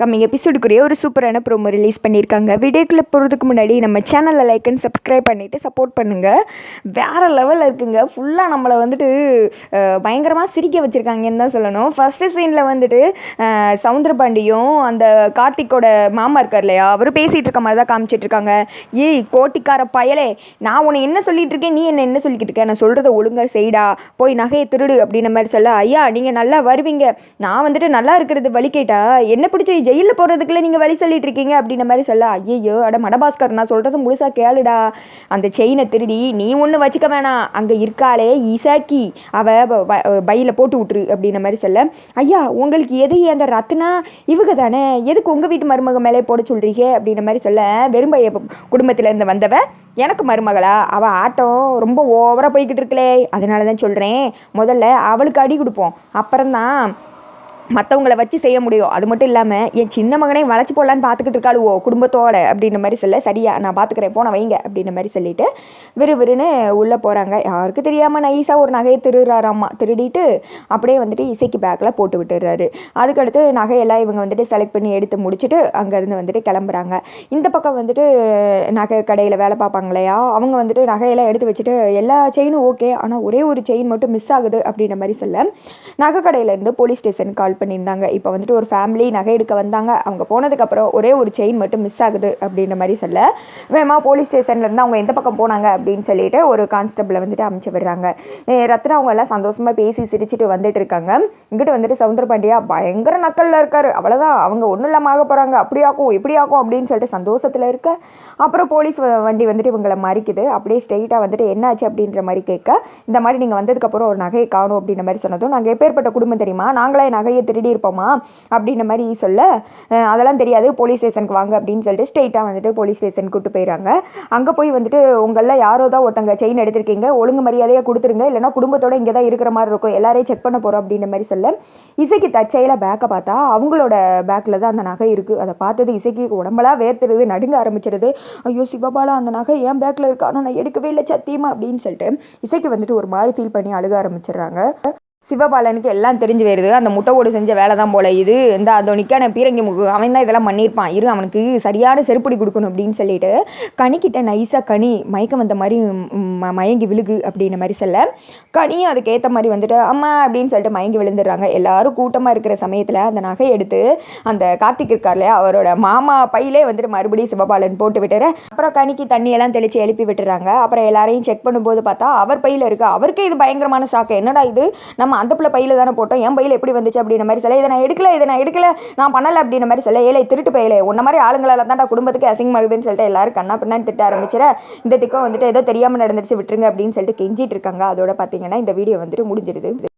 Coming எபிசோடுக்குரிய ஒரு சூப்பரான promo release பண்ணியிருக்காங்க. வீடியோக்குள்ளே போகிறதுக்கு முன்னாடி நம்ம சேனலை லைக் அண்ட் சப்ஸ்கிரைப் பண்ணிவிட்டு சப்போர்ட் பண்ணுங்கள் வேறு லெவலில் இருக்குங்க. ஃபுல்லாக நம்மளை வந்துட்டு பயங்கரமாக சிரிக்க வச்சுருக்காங்கன்னு தான் சொல்லணும். ஃபஸ்ட்டு சீனில் வந்துட்டு சவுந்தரபாண்டியும் அந்த கார்த்திக்கோட மாமா இருக்கார் இல்லையா? அவர் பேசிகிட்டு இருக்க மாதிரி தான் காமிச்சிட்டு இருக்காங்க. ஏய் கோட்டிக்கார பயலே நான் உன்னை என்ன சொல்லிட்டு இருக்கேன்? நீ என்ன என்ன சொல்லிக்கிட்டு இருக்க? நான் சொல்கிறத ஒழுங்காக செய்டா. போய் நகையை திருடு அப்படின்ன மாதிரி சொல்ல ஐயா நீங்கள் நல்லா வருவீங்க. நான் வந்துட்டு நல்லா இருக்கிறது வழி கேட்டா என்ன பிடிச்ச ஜெயிலில் போகிறதுக்குள்ள நீங்கள் வழி சொல்லிட்டு இருக்கீங்க அப்படின்ன மாதிரி சொல்ல ஐயோ அட மடபாஸ்கர் நான் சொல்கிறது முழுசாக கேளுடா. அந்த செயினை திருடி நீ ஒன்று வச்சுக்க வேணாம். அங்கே இருக்காளே இசாக்கி. அவ பையில் போட்டு விட்டுரு அப்படின்ன மாதிரி சொல்ல ஐயா உங்களுக்கு எது அந்த ரத்னா? இவங்க தானே. எதுக்கு உங்கள் வீட்டு மருமக மேலே போட சொல்கிறீங்க அப்படின்ன மாதிரி சொல்ல வெறும்பைய குடும்பத்திலேருந்து வந்தவ எனக்கு மருமகளா? அவள் ஆட்டம் ரொம்ப ஓவராக போய்கிட்டு இருக்கலே அதனால தான் சொல்கிறேன் முதல்ல அவளுக்கு அடி கொடுப்போம். அப்புறம்தான் மற்றவங்கள வச்சு செய்ய முடியும். அது மட்டும் இல்லாமல் என் சின்ன மகனையும் வளைச்சி போடலான்னு பார்த்துக்கிட்டு இருக்காளுவோ குடும்பத்தோட அப்படின்ற மாதிரி சொல்ல சரியா நான் பார்த்துக்கிறேன் போன வைங்க அப்படின்ற மாதிரி சொல்லிட்டு விறுவிறுன்னு உள்ளே போகிறாங்க யாருக்கு தெரியாமல் நைஸாக ஒரு நகையை திருடுறாராம்மா திருடிட்டு அப்படியே வந்துட்டு இசைக்கு பேக்கில் போட்டு விட்டுறாரு. அதுக்கடுத்து நகையெல்லாம் இவங்க வந்துட்டு செலக்ட் பண்ணி எடுத்து முடிச்சுட்டு அங்கேருந்து வந்துட்டு கிளம்புறாங்க. இந்த பக்கம் வந்துட்டு நகை கடையில் வேலை பார்ப்பாங்க இல்லையா அவங்க வந்துட்டு நகையெல்லாம் எடுத்து வச்சுட்டு எல்லா செயினும் ஓகே ஆனால் ஒரே ஒரு செயின் மட்டும் மிஸ் ஆகுது அப்படின்ற மாதிரி சொல்ல நகை கடையிலேருந்து போலீஸ் ஸ்டேஷன் கால் பண்ணியிருந்தாங்க. இப்போ வந்துட்டு ஒரு ஃபேமிலி நகை எடுக்க வந்தாங்க. அவங்க போனதுக்கப்புறம் ஒரே ஒரு செயின் மட்டும் மிஸ் ஆகுது அப்படின்ற மாதிரி சொல்ல வேமா போலீஸ் ஸ்டேஷன்லேருந்து அவங்க எந்த பக்கம் போனாங்க அப்படின்னு சொல்லிட்டு ஒரு கான்ஸ்டபிளை வந்துட்டு அமுச்சு விடுறாங்க. ரத்னா அவங்க எல்லாம் சந்தோஷமாக பேசி சிரிச்சிட்டு வந்துட்டு இருக்காங்க. இங்கிட்ட வந்துட்டு சவுந்தர பாண்டியா பயங்கர நக்கலில் இருக்கார். அவ்வளோதான் அவங்க ஒன்றும் இல்லாமல் ஆக போகிறாங்க அப்படியாக்கும் இப்படியாக்கும் அப்படின்னு சொல்லிட்டு சந்தோஷத்தில் இருக்க அப்புறம் போலீஸ் வ- வண்டி வந்துட்டு இவங்களை மறிக்குது. அப்படியே ஸ்ட்ரெயிட்டாக வந்துட்டு என்னாச்சு அப்படின்ற மாதிரி கேட்க இந்த மாதிரி நீங்கள் வந்ததுக்கப்புறம் ஒரு நகையை காணும் அப்படின்ற மாதிரி சொன்னதும் நாங்கள் எப்பேற்பட்ட குடும்பம் தெரியுமா? நாங்களே நகையை திருடி இருப்போமா அப்படின்ற மாதிரி சொல்ல அதெல்லாம் தெரியாது போலீஸ் ஸ்டேஷனுக்கு வாங்க அப்படின்னு சொல்லிட்டு ஸ்ட்ரெயிட்டாக வந்துட்டு போலீஸ் ஸ்டேஷன் கூட்டு போயிடுறாங்க அங்கே போய் வந்துட்டு உங்களில் யாரோ தான் ஒருத்தங்க செயின் எடுத்திருக்கீங்க ஒழுங்கு மரியாதையாக கொடுத்துருங்க இல்லைனா குடும்பத்தோட இங்கே தான் இருக்கிற மாதிரி இருக்கும் எல்லாரையும் செக் பண்ண போகிறோம் அப்படின்ற மாதிரி சொல்ல இசைக்கு தற்செயலாக பேக்கை பார்த்தா அவங்களோட பேக்கில் தான் அந்த நகை இருக்குது அதை பார்த்தது இசைக்கு உடம்பெல்லாம் வேர்த்துருது நடுங்க ஆரம்பிச்சிருது. ஐயோ சிவபாலா அந்த நகை என் பேக்கில் இருக்கு? ஆனால் நான் எடுக்கவே இல்லை சத்தியமா அப்படின்னு சொல்லிட்டு இசைக்கு வந்துட்டு ஒரு மாதிரி ஃபீல் பண்ணி அழுக ஆரம்பிச்சிடுறாங்க. சிவபாலனுக்கு எல்லாம் தெரிஞ்சு வருது அந்த முட்டை ஓடு செஞ்ச வேலை தான் போல இது. இந்த அதோனிக்கான பீரங்கி முகு அவன் தான் இதெல்லாம் பண்ணியிருப்பான். இரு அவனுக்கு சரியான செருப்படி கொடுக்கணும் அப்படின்னு சொல்லிட்டு கனிக்கிட்ட நைஸாக கனி மயக்கம் வந்த மாதிரி ம- மயங்கி விழுகு அப்படின்ற மாதிரி சொல்ல. கனியும் அதுக்கேற்ற மாதிரி வந்துட்டு அம்மா அப்படின்னு சொல்லிட்டு மயங்கி விழுந்துடுறாங்க. எல்லாரும் கூட்டமாக இருக்கிற சமயத்தில் அந்த நகை எடுத்து அந்த கார்த்திக் இருக்கார் அவரோட மாமா பையிலே வந்துட்டு மறுபடியும் சிவபாலன் போட்டு விட்டுற அப்புறம் கனிக்கு தண்ணியெல்லாம் தெளித்து எழுப்பி விட்டுறாங்க. அப்புறம் எல்லாரையும் செக் பண்ணும்போது பார்த்தா அவர் பையில் இருக்கு. அவருக்கே இது பயங்கரமான ஷாக்கு என்னடா இது? நம்ம அந்த பிள்ளை பையில் தானே போட்டோம். என் பையில் எப்படி வந்துச்சு அப்படின்ற மாதிரி சொல்ல. இதை நான் எடுக்கல இதை நான் எடுக்கல. நான் பண்ணல அப்படின்ற மாதிரி சொல்ல. ஏழை திருட்டு பையலே. உன்ன மாதிரி ஆளுங்களால தான்டா குடும்பத்துக்கு அசிங்கமாகுதுன்னு சொல்லிட்டு எல்லாரும் கண்ணா பின்னான்னு திட்ட ஆரம்பிச்சிட இந்த திக்கம் வந்துட்டு ஏதோ தெரியாமல் நடந்துச்சு விட்டுருங்க அப்படின்னு சொல்லிட்டு கெஞ்சிட்டு இருக்காங்க. அதோட பார்த்தீங்கன்னா இந்த வீடியோ வந்துட்டு முடிஞ்சிடுது.